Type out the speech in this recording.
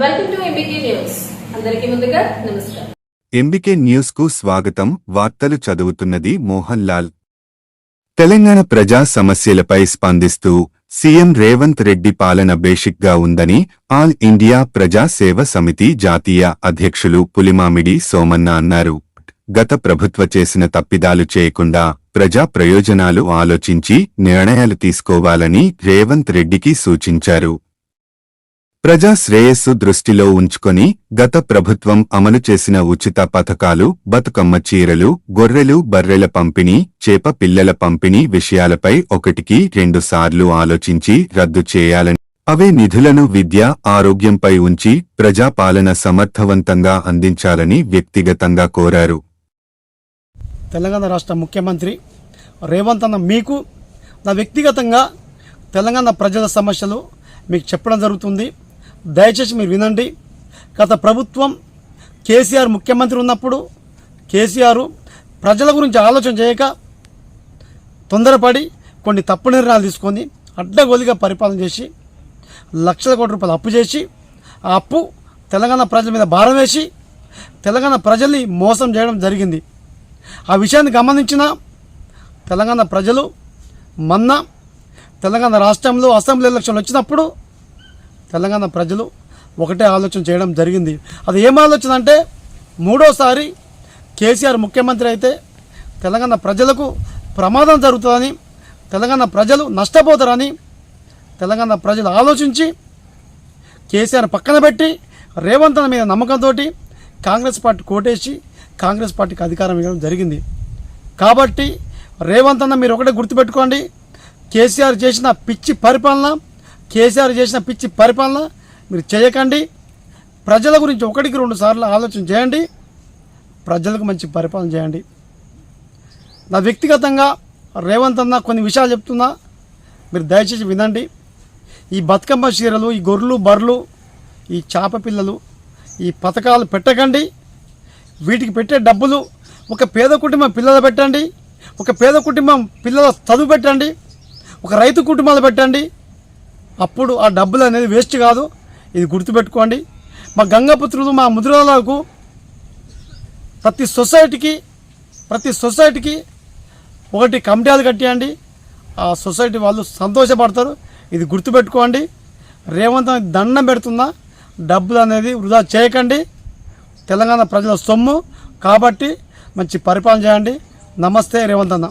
Welcome to MBK news. అందరికీ ముందుగా నమస్కారం. ఎంబికే న్యూస్కు స్వాగతం. వార్తలు చదువుతున్నది మోహన్ లాల్ తెలంగాణ ప్రజా సమస్యలపై స్పందిస్తూ సీఎం రేవంత్ రెడ్డి పాలన బేషిక్గా ఉందని ఆల్ ఇండియా ప్రజా సేవ సమితి జాతీయ అధ్యక్షులు పులిమామిడి సోమన్న అన్నారు. గత ప్రభుత్వ చేసిన తప్పిదాలు చేయకుండా ప్రజా ప్రయోజనాలు ఆలోచించి నిర్ణయాలు తీసుకోవాలని రేవంత్ రెడ్డికి సూచించారు. ప్రజా శ్రేయస్సు దృష్టిలో ఉంచుకొని గత ప్రభుత్వం అమలు చేసిన ఉచిత పథకాలు బతుకమ్మ చీరలు గొర్రెలు బర్రెల పంపిణీ చేప పిల్లల పంపిణీ విషయాలపై ఒకటికి రెండుసార్లు ఆలోచించి రద్దు చేయాలని. అవే నిధులను విద్య ఆరోగ్యంపై ఉంచి ప్రజాపాలన సమర్థవంతంగా అందించాలని వ్యక్తిగతంగా కోరారు. తెలంగాణ రాష్ట్ర ముఖ్యమంత్రి రేవంత్ అన్న మీకు నా వ్యక్తిగతంగా తెలంగాణ ప్రజల సమస్యలు మీకు చెప్పడం జరుగుతుంది. దయచేసి మీరు వినండి. గత ప్రభుత్వం కేసీఆర్ ముఖ్యమంత్రి ఉన్నప్పుడు కేసీఆర్ ప్రజల గురించి ఆలోచన చేయక తొందరపడి కొన్ని తప్పు నిర్ణయాలు తీసుకొని అడ్డగోలిగా పరిపాలన చేసి లక్షల కోట్ల రూపాయలు అప్పు చేసి ఆ అప్పు తెలంగాణ ప్రజల మీద భారం వేసి తెలంగాణ ప్రజల్ని మోసం చేయడం జరిగింది. ఆ విషయాన్ని గమనించిన తెలంగాణ ప్రజలు మొన్న తెలంగాణ రాష్ట్రంలో అసెంబ్లీ ఎలక్షన్లు వచ్చినప్పుడు తెలంగాణ ప్రజలు ఒకటే ఆలోచన చేయడం జరిగింది. అది ఏం ఆలోచన అంటే మూడోసారి కేసీఆర్ ముఖ్యమంత్రి అయితే తెలంగాణ ప్రజలకు ప్రమాదం జరుగుతుందని తెలంగాణ ప్రజలు నష్టపోతారని తెలంగాణ ప్రజలు ఆలోచించి కేసీఆర్ పక్కన పెట్టి రేవంత్ మీద నమ్మకంతో కాంగ్రెస్ పార్టీ కోటేసి కాంగ్రెస్ పార్టీకి అధికారం ఇవ్వడం జరిగింది. కాబట్టి రేవంత్ అన్న మీరు ఒకటే గుర్తుపెట్టుకోండి కేసీఆర్ చేసిన పిచ్చి పరిపాలన కేసీఆర్ చేసిన పిచ్చి పరిపాలన మీరు చేయకండి. ప్రజల గురించి ఒకటికి రెండు సార్లు ఆలోచన చేయండి. ప్రజలకు మంచి పరిపాలన చేయండి. నా వ్యక్తిగతంగా రేవంత్ అన్న కొన్ని విషయాలు చెప్తున్నా. మీరు దయచేసి వినండి. ఈ బతుకమ్మ చీరలు ఈ గొర్రెలు బర్రెలు ఈ చేప పిల్లలు ఈ పథకాలు పెట్టకండి. వీటికి పెట్టే డబ్బులు ఒక పేద కుటుంబం పిల్లలు పెట్టండి. ఒక పేద కుటుంబం పిల్లల చదువు పెట్టండి. ఒక రైతు కుటుంబాలు పెట్టండి. అప్పుడు ఆ డబ్బులు అనేది వేస్ట్ కాదు. ఇది గుర్తుపెట్టుకోండి. మా గంగపుత్రులు మా ముద్రలకు ప్రతి సొసైటీకి ప్రతి సొసైటీకి ఒకటి కమిటీలు కట్టేయండి. ఆ సొసైటీ వాళ్ళు సంతోషపడతారు. ఇది గుర్తుపెట్టుకోండి. రేవంత్ దండం పెడుతున్నా. డబ్బులు అనేది వృధా చేయకండి. తెలంగాణ ప్రజల సొమ్ము. కాబట్టి మంచి పరిపాలన చేయండి. నమస్తే రేవంత్ అన్న.